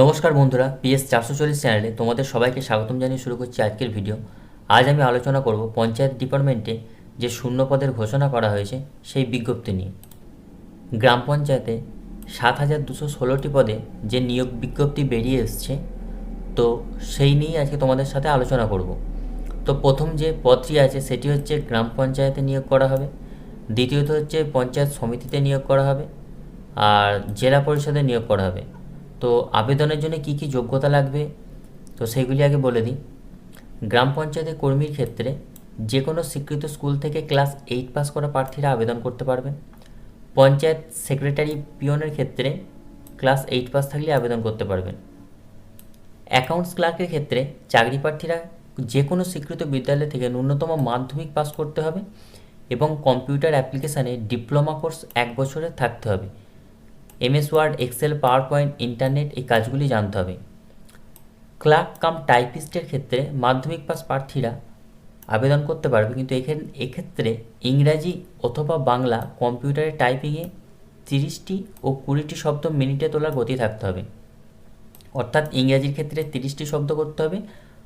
নমস্কার বন্ধুরা, পিএস চারশো চল্লিশ চ্যানেলে তোমাদের সবাইকে স্বাগতম জানিয়ে শুরু করছি আজকের ভিডিও। আজ আমি আলোচনা করব পঞ্চায়েত ডিপার্টমেন্টে যে শূন্য পদের ঘোষণা করা হয়েছে সেই বিজ্ঞপ্তি নিয়ে। গ্রাম পঞ্চায়েতে সাত হাজার দুশো ষোলোটি পদে যে নিয়োগ বিজ্ঞপ্তি বেরিয়ে এসছে, তো সেই নিয়েই আজকে তোমাদের সাথে আলোচনা করব। তো প্রথম যে পদটি আছে সেটি হচ্ছে গ্রাম পঞ্চায়েতে নিয়োগ করা হবে, দ্বিতীয়ত হচ্ছে পঞ্চায়েত সমিতিতে নিয়োগ করা হবে, আর জেলা পরিষদে নিয়োগ করা হবে। তো আবেদনের জন্য কি কি যোগ্যতা লাগবে? তো সেইগুলি আগে বলে দিই। গ্রাম পঞ্চায়েতের কর্মীর ক্ষেত্রে যে কোনো স্বীকৃত স্কুল থেকে ক্লাস এইট পাস করা প্রার্থীরা আবেদন করতে পারবেন পঞ্চায়েত সেক্রেটারি পিয়নের ক্ষেত্রে ক্লাস এইট পাস থাকলে আবেদন করতে পারবেন। অ্যাকাউন্টস ক্লার্কের ক্ষেত্রে চাকরি প্রার্থীরা যে কোনো স্বীকৃত বিদ্যালয় থেকে ন্যূনতম মাধ্যমিক পাস করতে হবে এবং কম্পিউটার অ্যাপ্লিকেশানে ডিপ্লোমা কোর্স এক বছরে থাকতে হবে। MS Word, Excel PowerPoint internet, এই কাজগুলি জানতে হবে। ক্লার্ক কাম টাইপিস্টের ক্ষেত্রে মাধ্যমিক পাস প্রার্থীরা আবেদন করতে পারবে, কিন্তু এখানে, এক্ষেত্রে ইংরাজি অথবা বাংলা কম্পিউটারে টাইপিংয়ে তিরিশটি ও কুড়িটি শব্দ মিনিটে তোলার গতি থাকতে হবে। অর্থাৎ ইংরাজির ক্ষেত্রে তিরিশটি শব্দ করতে হবে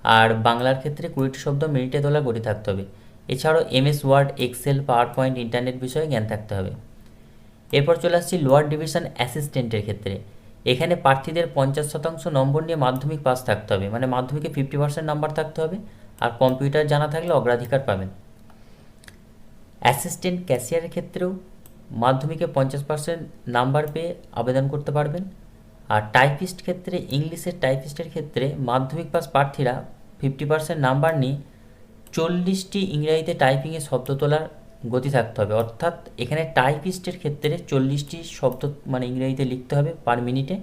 আর বাংলার ক্ষেত্রে কুড়িটি শব্দ মিনিটে তোলার গতি থাকতে হবে। এছাড়াও MS Word, Excel PowerPoint internet বিষয়ে জ্ঞান থাকতে হবে। এরপর চলে আসছি লোয়ার ডিভিশন অ্যাসিস্ট্যান্টের ক্ষেত্রে। এখানে প্রার্থীদের পঞ্চাশ শতাংশ নম্বর নিয়ে মাধ্যমিক পাস থাকতে হবে মানে মাধ্যমিকে ফিফটি পার্সেন্ট নাম্বার থাকতে হবে আর কম্পিউটার জানা থাকলে অগ্রাধিকার পাবেন। অ্যাসিস্ট্যান্ট ক্যাশিয়ারের ক্ষেত্রেও মাধ্যমিকে পঞ্চাশ পার্সেন্ট নাম্বার পেয়ে আবেদন করতে পারবেন। আর টাইপিস্ট ক্ষেত্রে, ইংলিশের টাইপিস্টের ক্ষেত্রে মাধ্যমিক পাস প্রার্থীরা ফিফটি পার্সেন্ট নাম্বার নিয়ে চল্লিশটি ইংরাজিতে টাইপিংয়ে শব্দ তোলার গতি থাকতে হবে। অর্থাৎ এখানে টাইপিস্টের ক্ষেত্রে চল্লিশটি শব্দ মানে ইংরেজিতে লিখতে হবে পার মিনিটে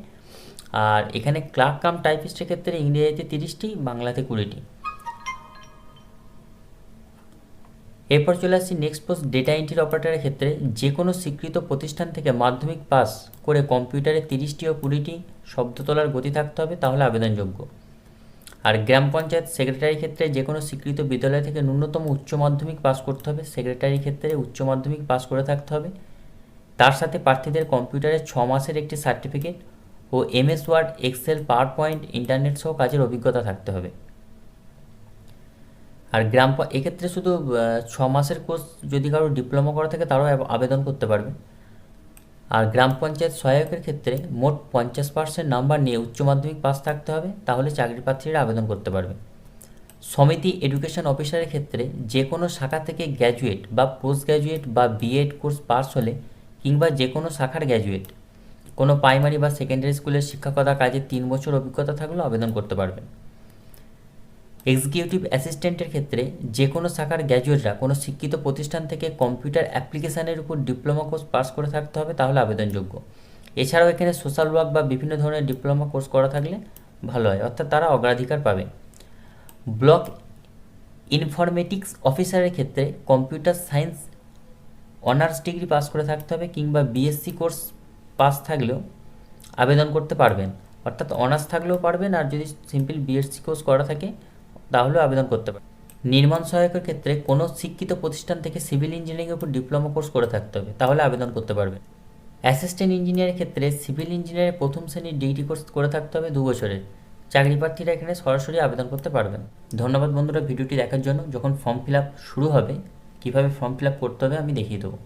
আর এখানে ক্লার্ক কাম টাইপিস্টের ক্ষেত্রে ইংরেজিতে তিরিশটি, বাংলাতে কুড়িটি। এরপর চলে আসছি নেক্সট পোস্ট ডেটা এন্ট্রি অপারেটরের ক্ষেত্রে। যে কোনো স্বীকৃত প্রতিষ্ঠান থেকে মাধ্যমিক পাস করে কম্পিউটারে তিরিশটি ও কুড়িটি শব্দ তোলার গতি থাকতে হবে, তাহলে আবেদনযোগ্য। আর গ্রাম পঞ্চায়েত সেক্রেটারির ক্ষেত্রে যে কোনো স্বীকৃত বিদ্যালয় থেকে ন্যূনতম উচ্চ মাধ্যমিক পাস করতে হবে। সেক্রেটারির ক্ষেত্রে উচ্চ মাধ্যমিক পাস করে থাকতে হবে। তার সাথে প্রার্থীদের কম্পিউটারে ছ মাসের একটি সার্টিফিকেট ও MS Word, Excel PowerPoint internet সহ কাজের অভিজ্ঞতা থাকতে হবে। আর গ্রাম এক্ষেত্রে শুধু ছ মাসের কোর্স যদি কারও ডিপ্লোমা করা থাকে, তারাও আবেদন করতে পারবে। আর গ্রাম পঞ্চায়েত সহায়কের ক্ষেত্রে মোট পঞ্চাশ পার্সেন্ট নাম্বার নিয়ে উচ্চ মাধ্যমিক পাস থাকতে হবে, তাহলে চাকরি প্রার্থীরা আবেদন করতে পারবে। সমিতি এডুকেশন অফিসারের ক্ষেত্রে যে কোনো শাখা থেকে গ্র্যাজুয়েট বা পোস্ট গ্র্যাজুয়েট বা বিএড কোর্স পাস হলে কিংবা যে কোনো শাখার গ্র্যাজুয়েট কোনো প্রাইমারি বা সেকেন্ডারি স্কুলের শিক্ষকতা কাজে তিন বছর অভিজ্ঞতা থাকলেও আবেদন করতে পারবেন এক্সিকিউটিভ অ্যাসিস্ট্যান্টের ক্ষেত্রে যে কোনো শাখার গ্র্যাজুয়েটরা কোনো শিক্ষিত প্রতিষ্ঠান থেকে কম্পিউটার অ্যাপ্লিকেশানের উপর ডিপ্লোমা কোর্স পাস করে থাকতে হবে, তাহলে আবেদনযোগ্য। এছাড়াও এখানে সোশ্যাল ওয়ার্ক বা বিভিন্ন ধরনের ডিপ্লোমা কোর্স করা থাকলে ভালো হয়, অর্থাৎ তারা অগ্রাধিকার পাবে। ব্লক ইনফরমেটিক্স অফিসারের ক্ষেত্রে computer science honours degree pass করে থাকতে হবে কিংবা বিএসসি কোর্স পাস থাকলেও আবেদন করতে পারবেন। অর্থাৎ অনার্স থাকলেও পারবেন, আর যদি সিম্পল বিএসসি কোর্স করা থাকে তাহলেও আবেদন করতে পারেন নির্মাণ সহায়কের ক্ষেত্রে কোনো শিক্ষিত প্রতিষ্ঠান থেকে সিভিল ইঞ্জিনিয়ারিংয়ের উপর ডিপ্লোমা কোর্স করে থাকতে হবে, তাহলে আবেদন করতে পারবেন। অ্যাসিস্ট্যান্ট ইঞ্জিনিয়ারের ক্ষেত্রে সিভিল ইঞ্জিনিয়ারের প্রথম শ্রেণির ডিগ্রি কোর্স করে থাকতে হবে দু বছরের। চাকরি প্রার্থীরা এখানে সরাসরি আবেদন করতে পারবেন। ধন্যবাদ বন্ধুরা, ভিডিওটি দেখার জন্য। যখন ফর্ম ফিল শুরু হবে, কীভাবে ফর্ম ফিল করতে হবে আমি দেখিয়ে দেবো।